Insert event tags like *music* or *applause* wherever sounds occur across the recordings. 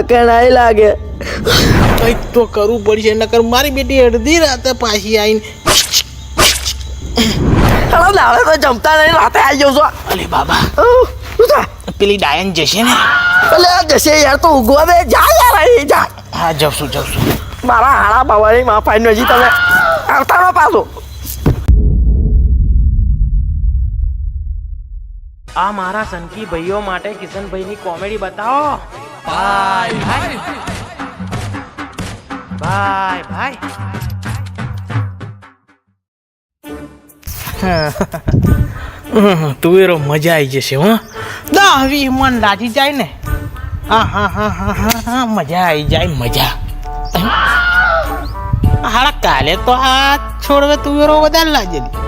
નહીં લાગે. કંઈક તો કરવું પડશે નકર મારી બેટી અડધી રાતે પાછી આવીને હાલો દાડે તો જમતા નહીં રાતે આવી જાઉં છો. અલે બાબા? પેલી ડાયન જશે ને? અલે જશે યાર તો ઉગવા દે. જા યાર અહીં જા. હા જવશું જવશું મારા હાડા બાવાની માફાઈ નજી તમે આવતા ન પાછો. આ મારા સનકી ભાઈઓ માટે કિશનભાઈની કોમેડી બતાવો. ભાઈ. ભાઈ ભાઈ. ભાઈ તુવેરો મજા આવી જશે હો. દા વી મન લાગી જાય ને. હા હા હા હા હા હા મજા આવી જાય મજા. હાડા કાલે તો આ છોડવે તુવેરો વધારે લાગેલી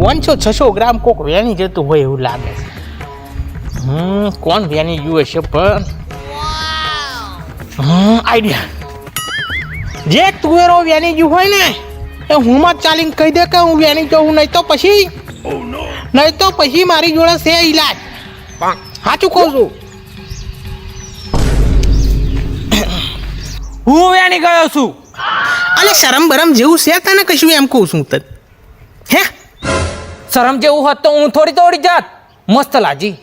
પાંચસો છસો ગ્રામ કોક વેણી જતું હોય એવું લાગે. હમ કોણ વેણી ગયું હશે પણ? હમ આઈડિયા. જે તુવેરો વેણી ગયું હોય ને એ હું માં ચાલીને કહી દે કે હું વેણી જવું નહીં તો પછી નહીં તો પછી મારી જોડે છે ઈલાજ. સાચું કહું છું. હું વેણી ગયો છું. અલે શરમ બરમ જેવું છે તને કશું એમ કહું છું તને? શરમ જેવું હોત તો હું થોડી દોડી જાત. મસ્ત લાજી.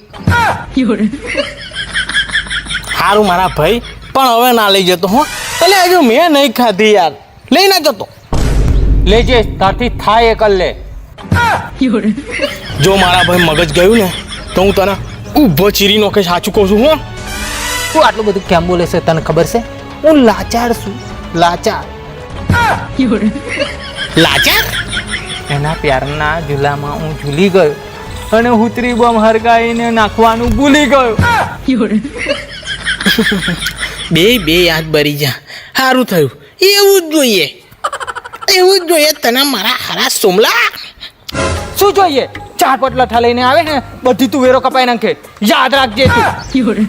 સારું મારા ભાઈ પણ હવે ના લઈ જતો હો. એટલે હજુ મેં નહીં ખાધી યાર. લઈ ના જતો. લેજે તારથી થાય એક લે જો મારા ભાઈ મગજ ગયું ને તો હું તને ઊભો ચીરી નોખે સાચું કહું છું હો. તું આટલું બધું કેમ બોલે છે તને ખબર છે? હું લાચાર છું. લાચાર. લાચાર? એના પ્યારના ઝૂલામાં હું ઝૂલી ગયો અને હુતરી બમ હરકાઈને નાખવાનું ભૂલી ગયો. બે બે યાદ બરી જા. સારું થયું. એવું જ જોઈએ. એવું જ જોઈએ તને મારા હારા સોમલા. શું જોઈએ? ચાર પટલઠા લઈને આવે ને બધી તું વેરો કપાઈ નાખે. યાદ રાખજે તું.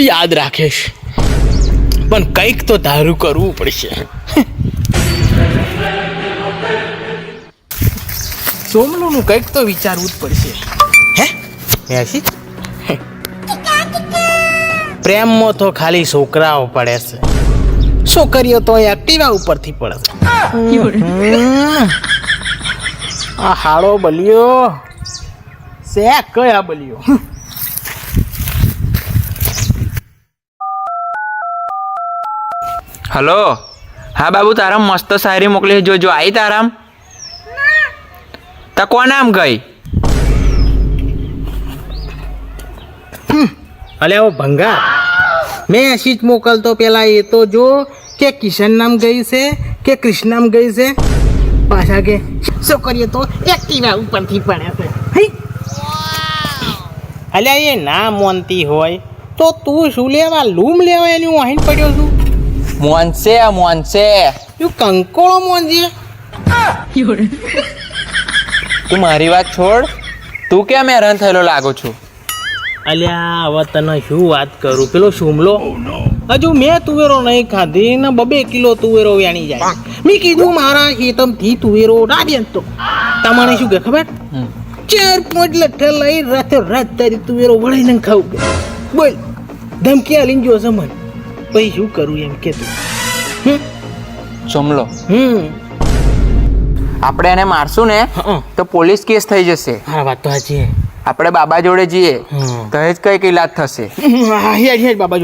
યાદ રાખીશ. પણ કંઈક તો ધારું કરવું પડશે. સોમલુનું કંઈક તો વિચારવું જ પડશે. હે? મેસી પ્રેમમાં તો ખાલી છોકરાઓ પડે છે. છોકરીઓ તો એક્ટિવા ઉપરથી પડે છે. આ હાડો બલ્યો. સે કયા બલ્યો? હલો. હા બાબુ તારામ મસ્ત શાયરી મોકલી જો જોજો આવી તારામ. તા કોણ આમ ગઈ? અલે ઓ ભંગાર. મેં એસી જ મોકલતો પેલા એ તો જો કે કિશન નામ ગઈ છે કે કૃષ્ણ નામ ગઈ છે. પાછા કે છોકરીઓ તો? એક્ટિવા ઉપરથી પડે છે. અલ્યા એ ના મોનતી હોય તો તું શું લેવા લૂમ લેવા એની હું અહીં પડ્યો છું? મોનસે મોનસે તું કંકોળો મોનજે. તું મારી વાત છોડ. તું કેમ હેરાન થયેલો લાગો છું? અલ્યા હવે તને શું વાત કરું? પેલો શુમલો? હજુ મેં તુવેરો નહીં ખાધી ને બબે કિલો તુવેરો વેણી જાય. મેં કીધું મારા ખેતમથી તુવેરો રાડ્યા તો. તમારે શું કે ખબર. ચાર પાંચ લઠ્ઠા લઈ રાતે રાત તારી તુવેરો વળીને ખાવું બોલ ધમકી આલીને જોશે મને પછી શું કરું એમ કે તું? સોમલો હમ. આપણે એને મારશું ને તો પોલીસ કેસ થઈ જશે. હા વાત તો સાચી આપણે બાબા જોડે જઈએ તો જ કંઈક ઈલાજ થશે. બાબા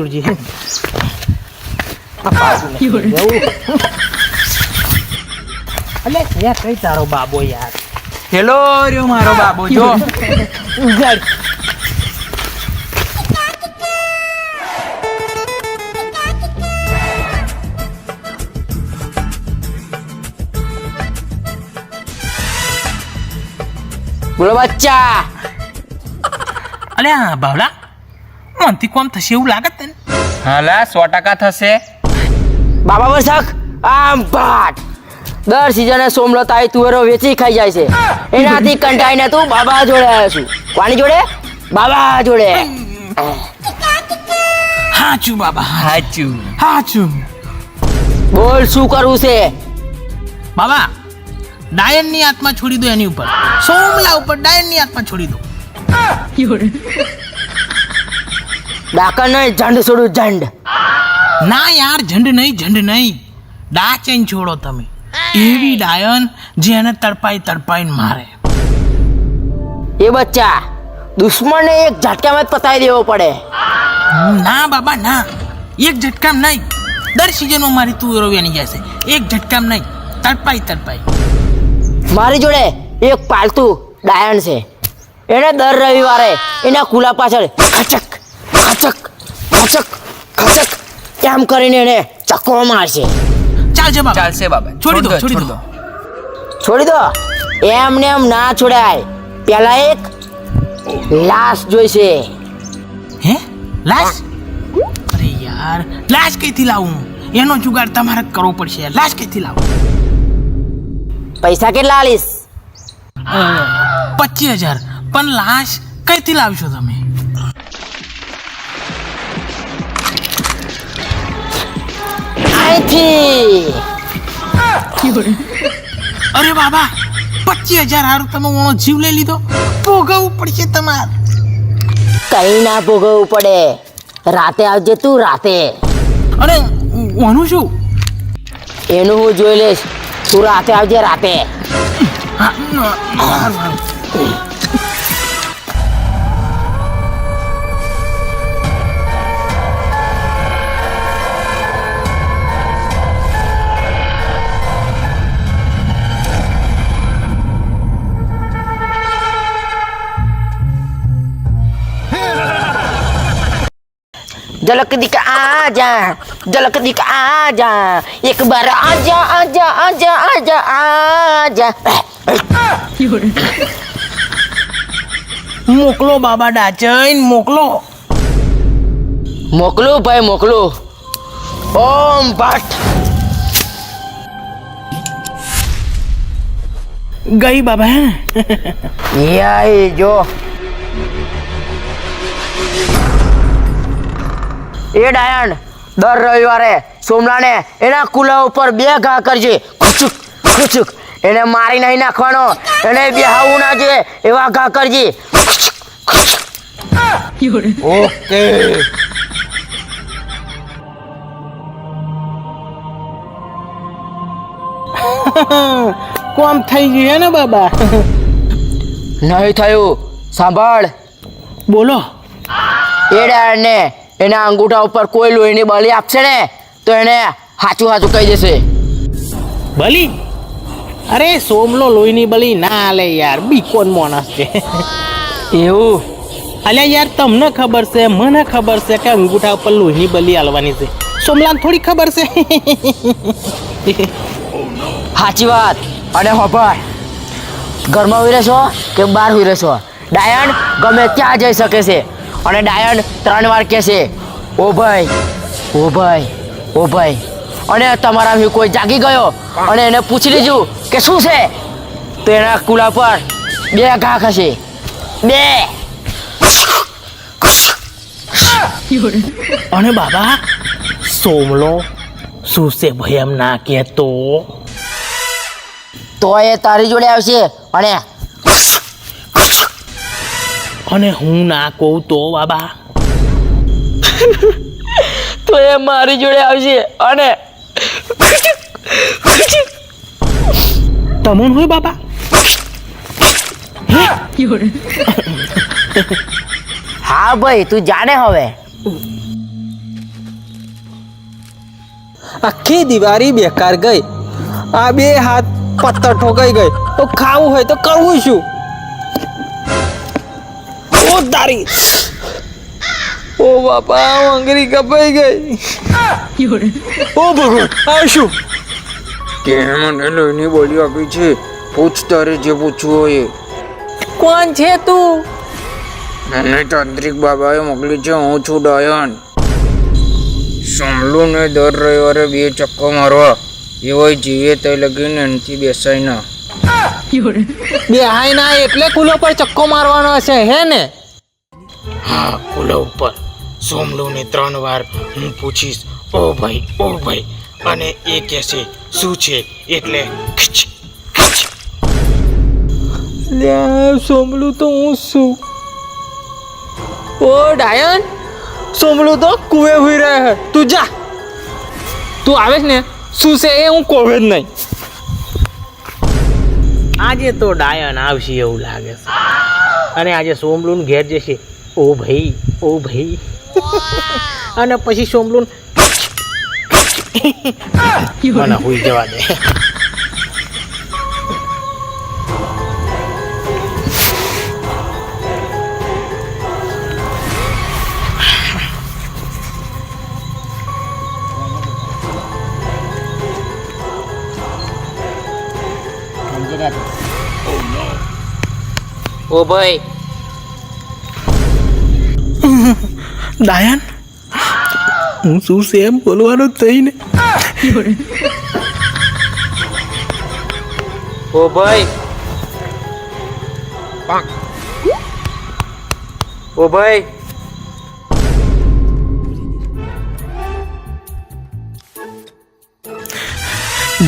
અલે કઈ તારો બાબો યાર? હેલો રહ્યો મારો બાબો જો. બોલો બચ્ચા. અલે આ બાવલા મનથી કોમ થશે એવું લાગત તને? હાલા સો ટકા થશે. બાબા વર્ષક આમ ભાટ. દર સિઝને સોમલો તાઈ તુવેરો વેચી ખાઈ જાય છે. એનાથી કંટાઈને તું બાબા જોડે આવ્યો છું. કોની જોડે? બાબા જોડે. હાચું બાબા સાચું હાચું. બોલ શું કરવું છે? બાબા ડાયનની આત્મા છોડી દો એની ઉપર. સોમલા ઉપર ડાયનની આત્મા છોડી દો. ડાકા નહીં ઝંડ છોડું ઝંડ. ના યાર ઝંડ નહીં ઝંડ નહીં. ડાચેન છોડો તમે. એવી ડાયન જેને તડપાઈ તડપાઈને મારે. એ બચ્ચા દુશ્મનને એક ઝટકામાં જ પતાવી દેવો પડે. ના બાબા ના. એક ઝટકામ નહીં. દર સિઝનમાં મારી તુવેરો વેણી જશે એક ઝટકામ નહીં. તડપાઈ તડપાઈ. મારી જોડે એક પાલતુ ડાયણ છે. એને દર રવિવારે એના કુલા પાછળ ખચક ખચક ખચક ખચક એમ કરીને એને ચક્કો મારશે. ચાલશે બાબા. ચાલશે બાબા. છોડી દો છોડી દો છોડી દો. એમને એમ ના છોડાય. પેલા એક લાશ જોઈશે. હે? લાશ? અરે યાર લાશ કઈથી લાવું? એનો જુગાડ તમારે કરવો પડશે લાશ કઈથી લાવું? પૈસા કેટલા આલીશ? પચીસ હજાર. પણ લાશ કઈથી લાવશો તમે? અરે બાબા પચીસ હજાર હારું તમે ઓનો જીવ લઈ લીધો? ભોગવવું પડશે તમારે. કઈ ના ભોગવવું પડે. રાતે આવજે તું રાતે. અરે ઓનું શું? એનું હું જોઈ લઈશ. તું રાતે આવજે રાતે Jalan ketika aja, jalan ketika aja, ya kebara aja, aja, aja, aja, aja. મોકલો બાબા ડાચન muklo, muklo, ભાઈ muklo, ઓમ ભટ્ટ ગઈ બાબા Iya jo. એ ડાયણ દર રવિવારે સોમલાને એના કુલા ઉપર બે ઘા કરજે. ખુચુક ખુચુક. એને મારી નહીં નાખવાનો. એને બેહાવું ના જોઈએ એવા ઘા કરજે. ઓકે. કોમ થઈ ગયું હે ને બાબા? નહીં થયું. સાંભળ. બોલો. એ ડાયનને એના અંગૂઠા ઉપર કોઈ લોહીની બલી આપશે ને તો એને હાચું હાચું કહી દેશે. બલી? અરે સોમલો લોહીની બલી ના આલે યાર બીકોન માણસ છે. એવું? અલ્યા યાર તમને ખબર છે મને ખબર છે કે અંગૂઠા ઉપર લોહીની બલી આલવાની છે. સોમલાને થોડી ખબર છે. સાચી વાત. અને હોભાર ઘરમાં હોઈ રહેશો કે બહાર હોઈ રહેશો? ડાયન ગમે ત્યાં જઈ શકે છે. અને ડાયન ત્રણ વાર કહેશે ઓ ભાઈ ઓ ભાઈ ઓ ભાઈ. અને તમારામાંથી કોઈ જાગી ગયો અને એને પૂછી લીધું કે શું છે? તો એના કુલા પર બે ઘા ખસે. બે. અને બાબા, સોમલો શું છે ભાઈ એમ ના કહેતો? તો એ તારી જોડે આવશે. અને અને હું ના કહું તો બાબા? *laughs* તો એ મારી જોડે આવશે અને તમન હોય બાબા? હા ભાઈ તું જાણે હવે. આખી દિવાળી બેકાર ગઈ. આ બે હાથ પથ્થર ઠોકાઈ ગઈ. તો ખાવું હોય તો કરવું શું? તારી ઓ બાપા આંગળી કપાઈ ગઈ. ઓ ભગવાન આ શું? કેમ મને લોહીની બોલી આપી છે? પૂછ તારે જે પૂછવું હોય કોણ છે તું? મને તાંત્રિક બાબાએ મોકલી છે હું છું ડાયન. સમલું ને દર રવિવારે બે ચક્કો મારવા. એવો જીવે તે લગીને એનથી બેસાય ના. બેહાય ના એટલે કુલો પર ચક્કો મારવાનો હશે હે ને? હા કુલા ઉપર. સોમલુને ત્રણ વાર હું પૂછીશ ઓ ભાઈ ઓ ભાઈ. અને એ કહેશે શું છે? એટલે. સોમલું તો હું શું? ઓ ડાયન સોમલું તો કુએ હોઈ રહ્યા હે. તું જા. તું આવે ને? શું છે એ હું કોવે જ નહીં. આજે તો ડાયન આવશે એવું લાગે છે. અને આજે સોમલુન ઘેર જશે. ઓ ભાઈ ઓ ભાઈ. અને પછી સોમલુન મને હોઈ જવા દે. ઓ ભાઈ ડાયન હું શું છે એમ બોલવાનું થઈ ને ઓ ભાઈ. ઓ ભાઈ.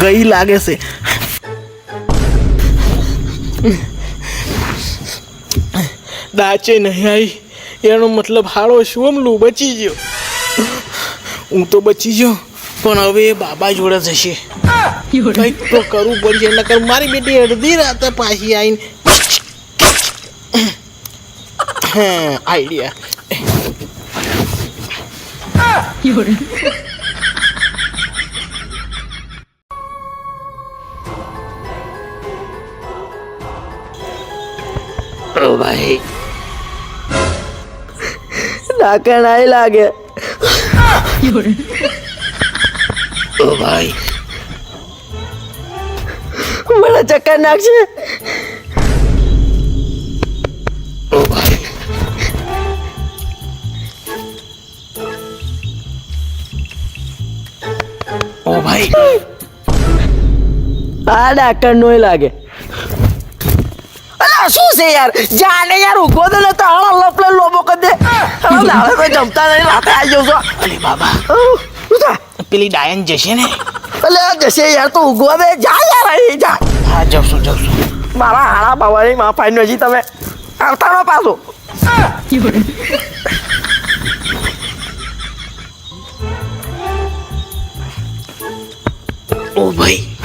ગઈ લાગે છે. દાચે નહીં આવી એનો મતલબ હાળો શોમલું બચી ગયો. હું તો બચી ગયો, પણ હવે બાબા જોડે જશે. કંઈક તો કરવું પડશે, નકર મારી બેટી અડધી રાતે પાછી આવીને હા આઈડિયા. ઓ ભાઈ ડાકણ આઈ લાગે. ઓ ભાઈ. મને ચક્કર નાખશે? ઓ ભાઈ. ઓ ભાઈ. આ ડાક્ટર નોય લાગે. શું છે યાર? જાને યાર ઉગો દે ને તો હળો લપલે લોબો કર દે. હળો *laughs* દાવે કોઈ જમતા નહીં રાતે આવી જાઉં છો. અરે બાબા. શું થાય પેલી ડાયન જશે ને? અલે આ જશે યાર તો ઉગો દે જા યાર અહીં જા. હા જવશું જવશું મારા હાડા બાવાની માં ફાઈન હજી તમે આવતા નો પાછો. ઓ ભાઈ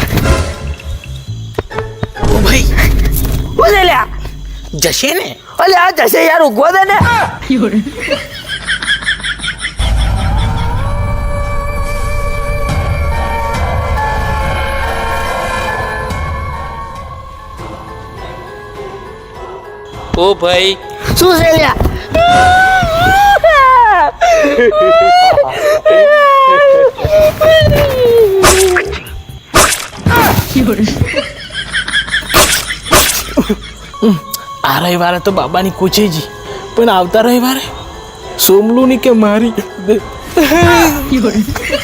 જશે ને અલે આ જશે યાર ઉગો દે ને ઓ ભાઈ શું છે લ્યા આ રવિવારે તો બાબાની કુચેજી પણ આવતા રવિવારે સોમલુની કે મારી? *laughs*